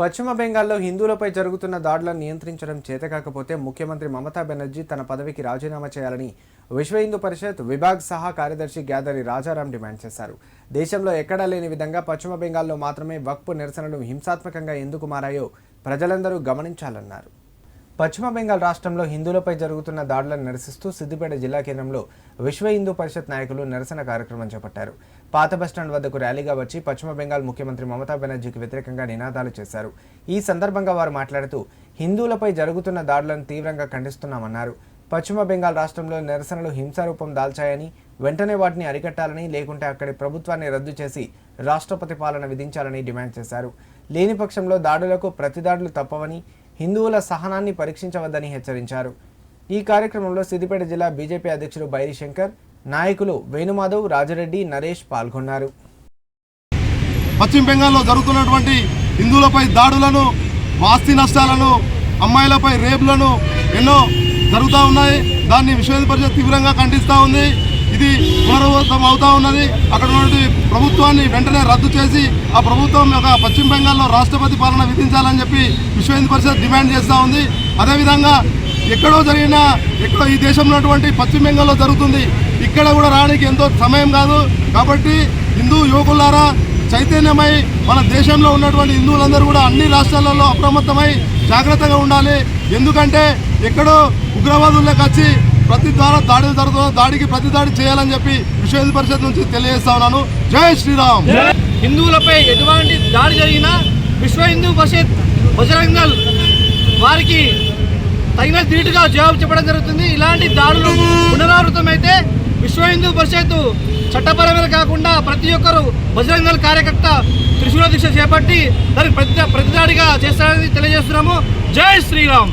పశ్చిమ బెంగాల్లో హిందువులపై జరుగుతున్న దాడులను నియంత్రించడం చేతకాకపోతే ముఖ్యమంత్రి మమతా బెనర్జీ తన పదవికి రాజీనామా చేయాలని విశ్వ హిందూ పరిషత్ విభాగ్ సహా కార్యదర్శి గ్యాదరి రాజారాం డిమాండ్ చేశారు. దేశంలో ఎక్కడా లేని విధంగా పశ్చిమ బెంగాల్లో మాత్రమే వక్పు నిరసనలు హింసాత్మకంగా ఎందుకు మారాయో ప్రజలందరూ గమనించాలన్నారు. పశ్చిమ బెంగాల్ రాష్ట్రంలో హిందువులపై జరుగుతున్న దాడులను నిరసిస్తూ సిద్దిపేట జిల్లా కేంద్రంలో విశ్వ హిందూ పరిషత్ నాయకులు నిరసన కార్యక్రమం చేపట్టారు. పాత బస్టాండ్ వద్దకు ర్యాలీగా వచ్చి పశ్చిమ బెంగాల్ ముఖ్యమంత్రి మమతా బెనర్జీకి వ్యతిరేకంగా నినాదాలు చేశారు. ఈ సందర్భంగా వారు మాట్లాడుతూ హిందువులపై జరుగుతున్న దాడులను తీవ్రంగా ఖండిస్తున్నామన్నారు. పశ్చిమ బెంగాల్ రాష్ట్రంలో నిరసనలు హింసారూపం దాల్చాయని వెంటనే వాటిని అరికట్టాలని లేకుంటే అక్కడి ప్రభుత్వాన్ని రద్దు చేసి రాష్ట్రపతి పాలన విధించాలని డిమాండ్ చేశారు. లేని పక్షంలో దాడులకు ప్రతిదాడులు తప్పవని హిందువుల సహనాన్ని పరీక్షించవద్దని హెచ్చరించారు. ఈ కార్యక్రమంలో సిద్దిపేట జిల్లా బీజేపీ అధ్యక్షుడు బైరి శంకర్ నాయకులు వేణుమాధవ్ రాజరెడ్డి నరేష్ పాల్గొన్నారు. పశ్చిమ బెంగాల్లో జరుగుతున్నటువంటి హిందువులపై దాడులను ఆస్తి నష్టాలను అమ్మాయిలపై రేపులను ఎన్నో జరుగుతూ ఉన్నాయి. దాన్ని విశ్వ పరిషత్ తీవ్రంగా ఖండిస్తూ ఉంది. ఇది పునరావృతం అవుతా ఉన్నది. అక్కడ ఉన్నటువంటి ప్రభుత్వాన్ని వెంటనే రద్దు చేసి ఆ ప్రభుత్వం యొక్క పశ్చిమ బెంగాల్లో రాష్ట్రపతి పాలన విధించాలని చెప్పి విశ్వ హిందూ పరిషత్ డిమాండ్ చేస్తూ ఉంది. అదేవిధంగా ఎక్కడో జరిగిన ఎక్కడో ఈ దేశంలో ఉన్నటువంటి పశ్చిమ బెంగాల్లో జరుగుతుంది. ఇక్కడ కూడా రావడానికి ఎంతో సమయం కాదు. కాబట్టి హిందూ యువకులారా చైతన్యమై మన దేశంలో ఉన్నటువంటి హిందువులందరూ కూడా అన్ని రాష్ట్రాలలో అప్రమత్తమై జాగ్రత్తగా ఉండాలి. ఎందుకంటే ఎక్కడో ఉగ్రవాదులకు వచ్చి ప్రతి ద్వారా దాడులు జరుగుతున్న దాడికి ప్రతి దాడి చేయాలని చెప్పి విశ్వ హిందూ పరిషత్ నుంచి తెలియజేస్తా ఉన్నాను. జై శ్రీరామ్. హిందువులపై ఎటువంటి దాడి జరిగినా విశ్వ హిందూ పరిషత్ బజరంగల్ వారికి తగిన ధీటుగా జవాబు చెప్పడం జరుగుతుంది. ఇలాంటి దాడులు పునరావృతమైతే విశ్వ హిందూ పరిషత్ చట్టపరమైన కాకుండా ప్రతి ఒక్కరు బజరంగల్ కార్యకర్త త్రిశూల దీక్ష చేపట్టి దానికి ప్రతి ప్రతిదాడిగా చేస్తారని తెలియజేస్తున్నాము. జై శ్రీరామ్.